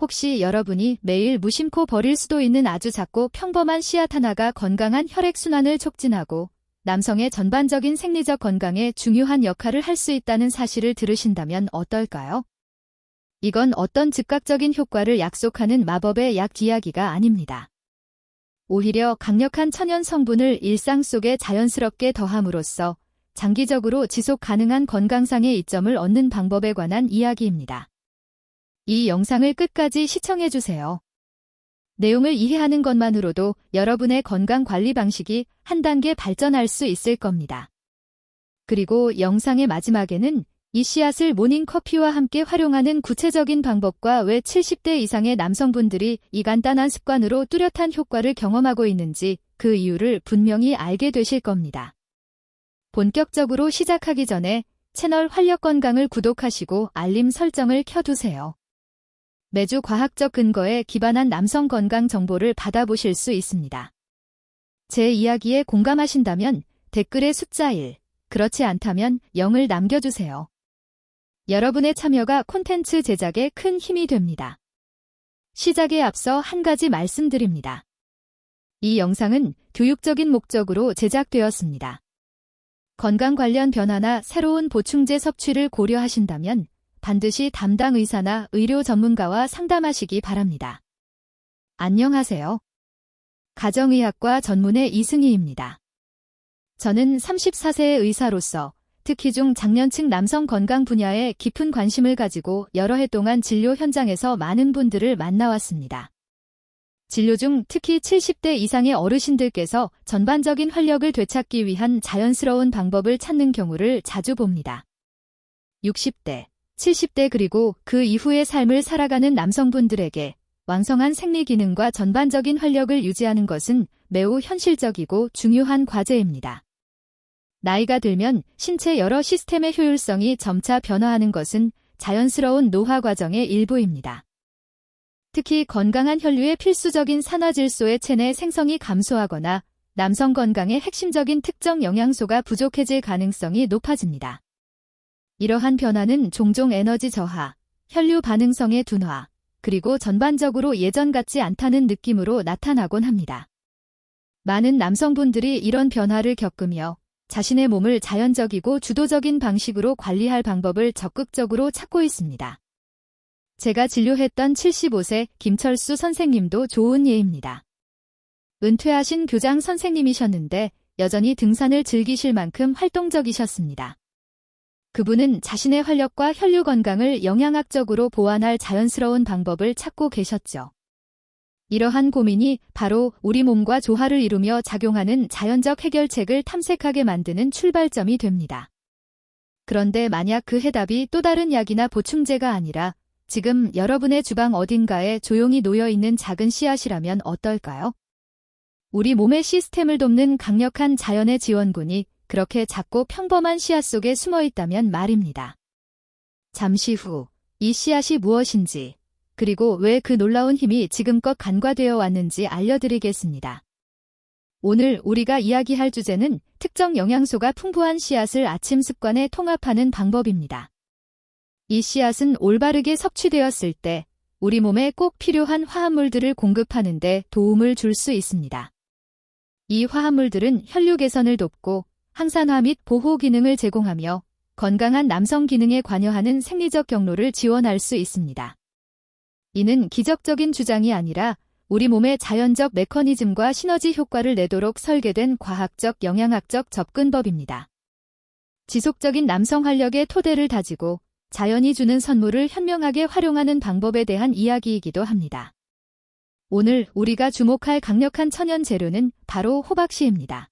혹시 여러분이 매일 무심코 버릴 수도 있는 아주 작고 평범한 씨앗 하나가 건강한 혈액순환을 촉진하고 남성의 전반적인 생리적 건강에 중요한 역할을 할 수 있다는 사실을 들으신다면 어떨까요? 이건 어떤 즉각적인 효과를 약속하는 마법의 약 이야기가 아닙니다. 오히려 강력한 천연 성분을 일상 속에 자연스럽게 더함으로써 장기적으로 지속 가능한 건강상의 이점을 얻는 방법에 관한 이야기입니다. 이 영상을 끝까지 시청해주세요. 내용을 이해하는 것만으로도 여러분의 건강 관리 방식이 한 단계 발전할 수 있을 겁니다. 그리고 영상의 마지막에는 이 씨앗을 모닝커피와 함께 활용하는 구체적인 방법과 왜 70대 이상의 남성분들이 이 간단한 습관으로 뚜렷한 효과를 경험하고 있는지 그 이유를 분명히 알게 되실 겁니다. 본격적으로 시작하기 전에 채널 활력 건강을 구독하시고 알림 설정을 켜두세요. 매주 과학적 근거에 기반한 남성 건강 정보를 받아보실 수 있습니다. 제 이야기에 공감하신다면 댓글에 숫자 1, 그렇지 않다면 0을 남겨주세요. 여러분의 참여가 콘텐츠 제작에 큰 힘이 됩니다. 시작에 앞서 한 가지 말씀드립니다. 이 영상은 교육적인 목적으로 제작되었습니다. 건강 관련 변화나 새로운 보충제 섭취를 고려하신다면 반드시 담당 의사나 의료 전문가와 상담하시기 바랍니다. 안녕하세요. 가정의학과 전문의 이승희입니다. 저는 34세의 의사로서 특히 중 장년층 남성 건강 분야에 깊은 관심을 가지고 여러 해 동안 진료 현장에서 많은 분들을 만나왔습니다. 진료 중 특히 70대 이상의 어르신들께서 전반적인 활력을 되찾기 위한 자연스러운 방법을 찾는 경우를 자주 봅니다. 60대, 70대 그리고 그 이후의 삶을 살아가는 남성분들에게 왕성한 생리 기능과 전반적인 활력을 유지하는 것은 매우 현실적이고 중요한 과제입니다. 나이가 들면 신체 여러 시스템의 효율성이 점차 변화하는 것은 자연스러운 노화 과정의 일부입니다. 특히 건강한 혈류의 필수적인 산화질소의 체내 생성이 감소하거나 남성 건강의 핵심적인 특정 영양소가 부족해질 가능성이 높아집니다. 이러한 변화는 종종 에너지 저하, 혈류 반응성의 둔화, 그리고 전반적으로 예전 같지 않다는 느낌으로 나타나곤 합니다. 많은 남성분들이 이런 변화를 겪으며 자신의 몸을 자연적이고 주도적인 방식으로 관리할 방법을 적극적으로 찾고 있습니다. 제가 진료했던 75세 김철수 선생님도 좋은 예입니다. 은퇴하신 교장 선생님이셨는데 여전히 등산을 즐기실 만큼 활동적이셨습니다. 그분은 자신의 활력과 혈류 건강을 영양학적으로 보완할 자연스러운 방법을 찾고 계셨죠. 이러한 고민이 바로 우리 몸과 조화를 이루며 작용하는 자연적 해결책을 탐색하게 만드는 출발점이 됩니다. 그런데 만약 그 해답이 또 다른 약이나 보충제가 아니라 지금 여러분의 주방 어딘가에 조용히 놓여 있는 작은 씨앗이라면 어떨까요? 우리 몸의 시스템을 돕는 강력한 자연의 지원군이 그렇게 작고 평범한 씨앗 속에 숨어 있다면 말입니다. 잠시 후, 이 씨앗이 무엇인지, 그리고 왜 그 놀라운 힘이 지금껏 간과되어 왔는지 알려드리겠습니다. 오늘 우리가 이야기할 주제는 특정 영양소가 풍부한 씨앗을 아침 습관에 통합하는 방법입니다. 이 씨앗은 올바르게 섭취되었을 때 우리 몸에 꼭 필요한 화합물들을 공급하는데 도움을 줄 수 있습니다. 이 화합물들은 혈류 개선을 돕고 항산화 및 보호 기능을 제공하며 건강한 남성 기능에 관여하는 생리적 경로를 지원할 수 있습니다. 이는 기적적인 주장이 아니라 우리 몸의 자연적 메커니즘과 시너지 효과를 내도록 설계된 과학적 영양학적 접근법입니다. 지속적인 남성 활력의 토대를 다지고 자연이 주는 선물을 현명하게 활용하는 방법에 대한 이야기이기도 합니다. 오늘 우리가 주목할 강력한 천연 재료는 바로 호박씨입니다.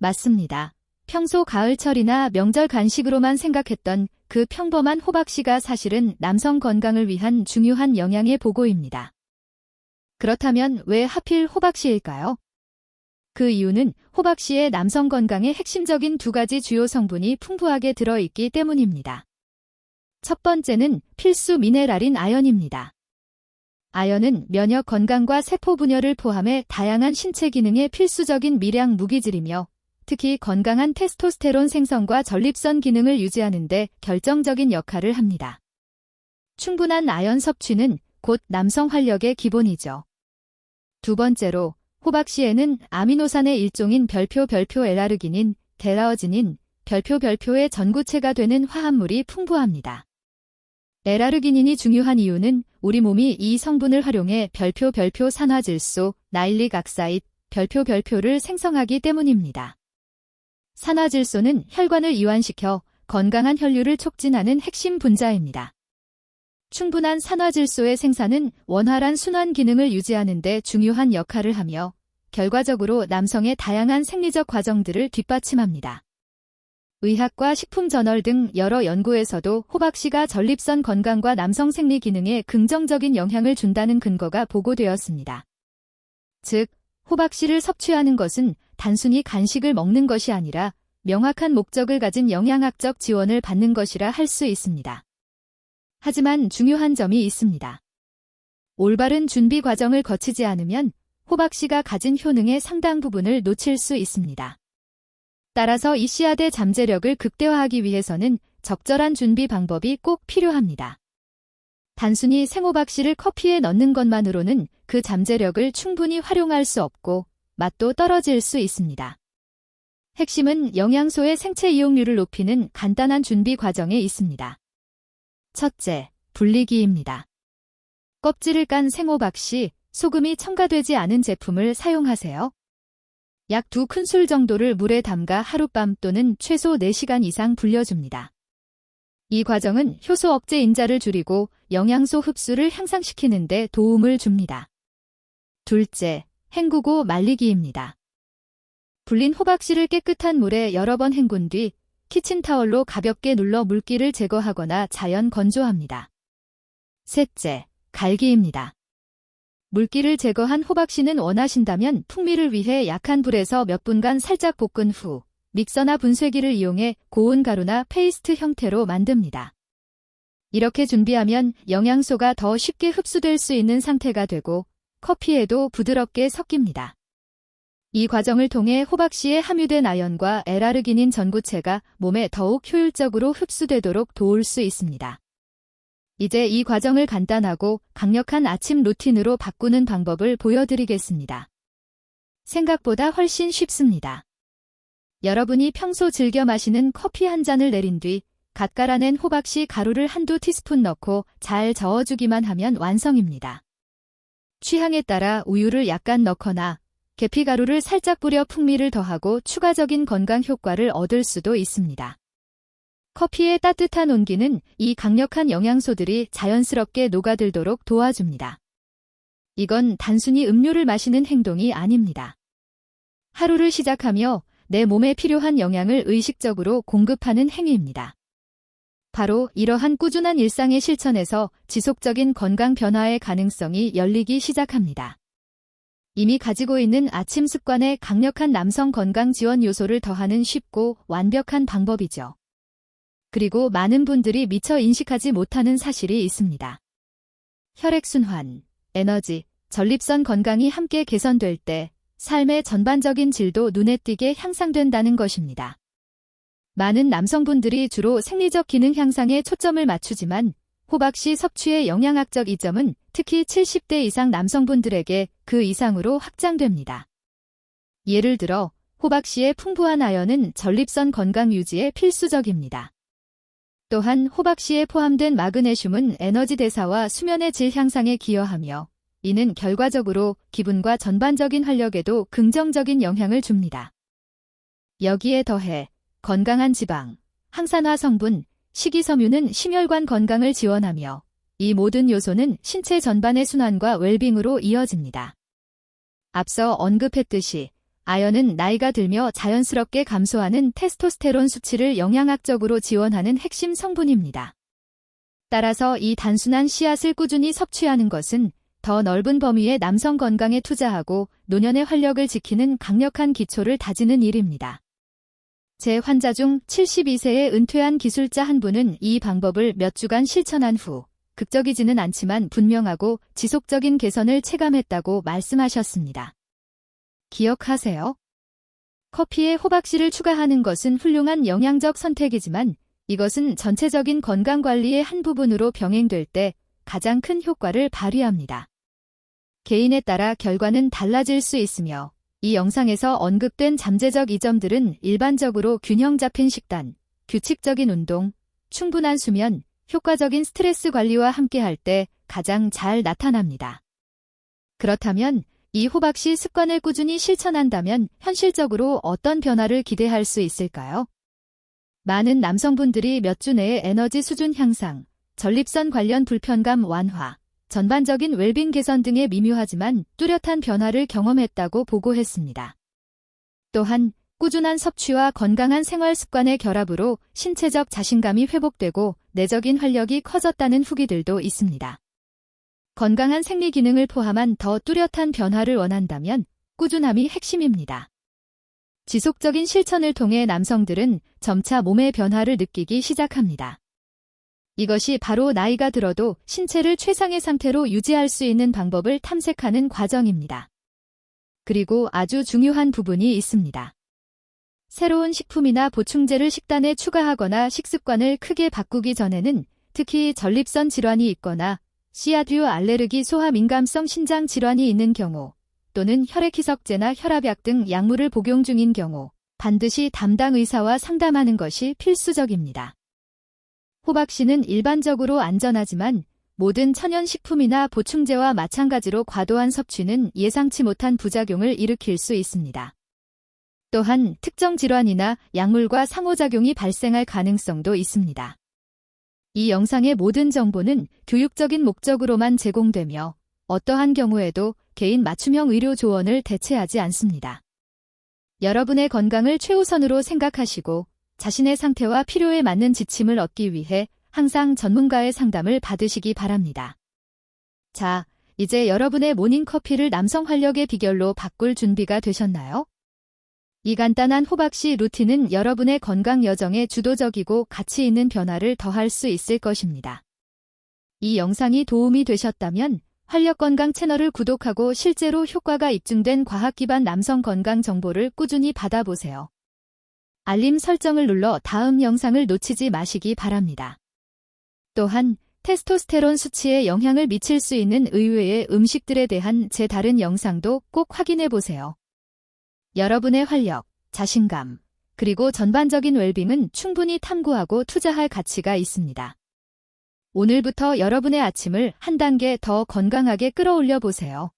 맞습니다. 평소 가을철이나 명절 간식으로만 생각했던 그 평범한 호박씨가 사실은 남성 건강을 위한 중요한 영양의 보고입니다. 그렇다면 왜 하필 호박씨일까요? 그 이유는 호박씨의 남성 건강의 핵심적인 두 가지 주요 성분이 풍부하게 들어있기 때문입니다. 첫 번째는 필수 미네랄인 아연입니다. 아연은 면역 건강과 세포 분열을 포함해 다양한 신체 기능의 필수적인 미량 무기질이며 특히 건강한 테스토스테론 생성과 전립선 기능을 유지하는 데 결정적인 역할을 합니다. 충분한 아연 섭취는 곧 남성 활력의 기본이죠. 두 번째로 호박씨에는 아미노산의 일종인 별표 별표 엘아르기닌, 데라어지닌, 별표 별표의 전구체가 되는 화합물이 풍부합니다. 엘아르기닌이 중요한 이유는 우리 몸이 이 성분을 활용해 별표 별표 산화질소, 나일릭 악사잇, 별표 별표를 생성하기 때문입니다. 산화질소는 혈관을 이완시켜 건강한 혈류를 촉진하는 핵심 분자입니다. 충분한 산화질소의 생산은 원활한 순환 기능을 유지하는 데 중요한 역할을 하며 결과적으로 남성의 다양한 생리적 과정들을 뒷받침합니다. 의학과 식품 저널 등 여러 연구에서도 호박씨가 전립선 건강과 남성 생리 기능에 긍정적인 영향을 준다는 근거가 보고되었습니다. 즉, 호박씨를 섭취하는 것은 단순히 간식을 먹는 것이 아니라 명확한 목적을 가진 영양학적 지원을 받는 것이라 할 수 있습니다. 하지만 중요한 점이 있습니다. 올바른 준비 과정을 거치지 않으면 호박씨가 가진 효능의 상당 부분을 놓칠 수 있습니다. 따라서 이 씨앗의 잠재력을 극대화하기 위해서는 적절한 준비 방법이 꼭 필요합니다. 단순히 생호박씨를 커피에 넣는 것만으로는 그 잠재력을 충분히 활용할 수 없고 맛도 떨어질 수 있습니다. 핵심은 영양소의 생체 이용률을 높이는 간단한 준비 과정에 있습니다. 첫째, 분리기입니다. 껍질을 깐 생호박 씨, 소금이 첨가되지 않은 제품을 사용하세요. 약두 큰술 정도를 물에 담가 하룻밤 또는 최소 4시간 이상 불려줍니다. 이 과정은 효소 억제 인자를 줄이고 영양소 흡수를 향상시키는 데 도움을 줍니다. 둘째, 헹구고 말리기입니다. 불린 호박씨를 깨끗한 물에 여러 번 헹군 뒤 키친타월로 가볍게 눌러 물기를 제거하거나 자연 건조합니다. 셋째, 갈기입니다. 물기를 제거한 호박씨는 원하신다면 풍미를 위해 약한 불에서 몇 분간 살짝 볶은 후 믹서나 분쇄기를 이용해 고운 가루나 페이스트 형태로 만듭니다. 이렇게 준비하면 영양소가 더 쉽게 흡수될 수 있는 상태가 되고 커피에도 부드럽게 섞입니다. 이 과정을 통해 호박씨에 함유된 아연과 에라르기닌 전구체가 몸에 더욱 효율적으로 흡수되도록 도울 수 있습니다. 이제 이 과정을 간단하고 강력한 아침 루틴으로 바꾸는 방법을 보여드리겠습니다. 생각보다 훨씬 쉽습니다. 여러분이 평소 즐겨 마시는 커피 한 잔을 내린 뒤 갓 갈아낸 호박씨 가루를 한두 티스푼 넣고 잘 저어주기만 하면 완성입니다. 취향에 따라 우유를 약간 넣거나 계피가루를 살짝 뿌려 풍미를 더하고 추가적인 건강 효과를 얻을 수도 있습니다. 커피의 따뜻한 온기는 이 강력한 영양소들이 자연스럽게 녹아들도록 도와줍니다. 이건 단순히 음료를 마시는 행동이 아닙니다. 하루를 시작하며 내 몸에 필요한 영양을 의식적으로 공급하는 행위입니다. 바로 이러한 꾸준한 일상의 실천에서 지속적인 건강 변화의 가능성이 열리기 시작합니다. 이미 가지고 있는 아침 습관에 강력한 남성 건강 지원 요소를 더하는 쉽고 완벽한 방법이죠. 그리고 많은 분들이 미처 인식하지 못하는 사실이 있습니다. 혈액순환, 에너지, 전립선 건강이 함께 개선될 때 삶의 전반적인 질도 눈에 띄게 향상된다는 것입니다. 많은 남성분들이 주로 생리적 기능 향상에 초점을 맞추지만 호박씨 섭취의 영양학적 이점은 특히 70대 이상 남성분들에게 그 이상으로 확장됩니다. 예를 들어 호박씨의 풍부한 아연은 전립선 건강 유지에 필수적입니다. 또한 호박씨에 포함된 마그네슘은 에너지 대사와 수면의 질 향상에 기여하며 이는 결과적으로 기분과 전반적인 활력에도 긍정적인 영향을 줍니다. 여기에 더해 건강한 지방, 항산화 성분, 식이섬유는 심혈관 건강을 지원하며 이 모든 요소는 신체 전반의 순환과 웰빙으로 이어집니다. 앞서 언급했듯이 아연은 나이가 들며 자연스럽게 감소하는 테스토스테론 수치를 영양학적으로 지원하는 핵심 성분입니다. 따라서 이 단순한 씨앗을 꾸준히 섭취하는 것은 더 넓은 범위의 남성 건강에 투자하고 노년의 활력을 지키는 강력한 기초를 다지는 일입니다. 제 환자 중 72세의 은퇴한 기술자 한 분은 이 방법을 몇 주간 실천한 후 극적이지는 않지만 분명하고 지속적인 개선을 체감했다고 말씀하셨습니다. 기억하세요? 커피에 호박씨를 추가하는 것은 훌륭한 영양적 선택이지만 이것은 전체적인 건강관리의 한 부분으로 병행될 때 가장 큰 효과를 발휘합니다. 개인에 따라 결과는 달라질 수 있으며 이 영상에서 언급된 잠재적 이점들은 일반적으로 균형 잡힌 식단, 규칙적인 운동, 충분한 수면, 효과적인 스트레스 관리와 함께할 때 가장 잘 나타납니다. 그렇다면 이 호박씨 습관을 꾸준히 실천한다면 현실적으로 어떤 변화를 기대할 수 있을까요? 많은 남성분들이 몇 주 내에 에너지 수준 향상, 전립선 관련 불편감 완화, 전반적인 웰빙 개선 등의 미묘하지만 뚜렷한 변화를 경험했다고 보고했습니다. 또한 꾸준한 섭취와 건강한 생활 습관의 결합으로 신체적 자신감이 회복되고 내적인 활력이 커졌다는 후기들도 있습니다. 건강한 생리 기능을 포함한 더 뚜렷한 변화를 원한다면 꾸준함이 핵심입니다. 지속적인 실천을 통해 남성들은 점차 몸의 변화를 느끼기 시작합니다. 이것이 바로 나이가 들어도 신체를 최상의 상태로 유지할 수 있는 방법을 탐색하는 과정입니다. 그리고 아주 중요한 부분이 있습니다. 새로운 식품이나 보충제를 식단에 추가하거나 식습관을 크게 바꾸기 전에는 특히 전립선 질환이 있거나 씨앗류 알레르기 소화 민감성 신장 질환이 있는 경우 또는 혈액희석제나 혈압약 등 약물을 복용 중인 경우 반드시 담당 의사와 상담하는 것이 필수적입니다. 호박씨는 일반적으로 안전하지만 모든 천연식품이나 보충제와 마찬가지로 과도한 섭취는 예상치 못한 부작용을 일으킬 수 있습니다. 또한 특정 질환이나 약물과 상호작용이 발생할 가능성도 있습니다. 이 영상의 모든 정보는 교육적인 목적으로만 제공되며 어떠한 경우에도 개인 맞춤형 의료 조언을 대체하지 않습니다. 여러분의 건강을 최우선으로 생각하시고 자신의 상태와 필요에 맞는 지침을 얻기 위해 항상 전문가의 상담을 받으시기 바랍니다. 자, 이제 여러분의 모닝커피를 남성 활력의 비결로 바꿀 준비가 되셨나요? 이 간단한 호박씨 루틴은 여러분의 건강 여정에 주도적이고 가치 있는 변화를 더할 수 있을 것입니다. 이 영상이 도움이 되셨다면 활력건강 채널을 구독하고 실제로 효과가 입증된 과학 기반 남성 건강 정보를 꾸준히 받아보세요. 알림 설정을 눌러 다음 영상을 놓치지 마시기 바랍니다. 또한 테스토스테론 수치에 영향을 미칠 수 있는 의외의 음식들에 대한 제 다른 영상도 꼭 확인해 보세요. 여러분의 활력, 자신감, 그리고 전반적인 웰빙은 충분히 탐구하고 투자할 가치가 있습니다. 오늘부터 여러분의 아침을 한 단계 더 건강하게 끌어올려 보세요.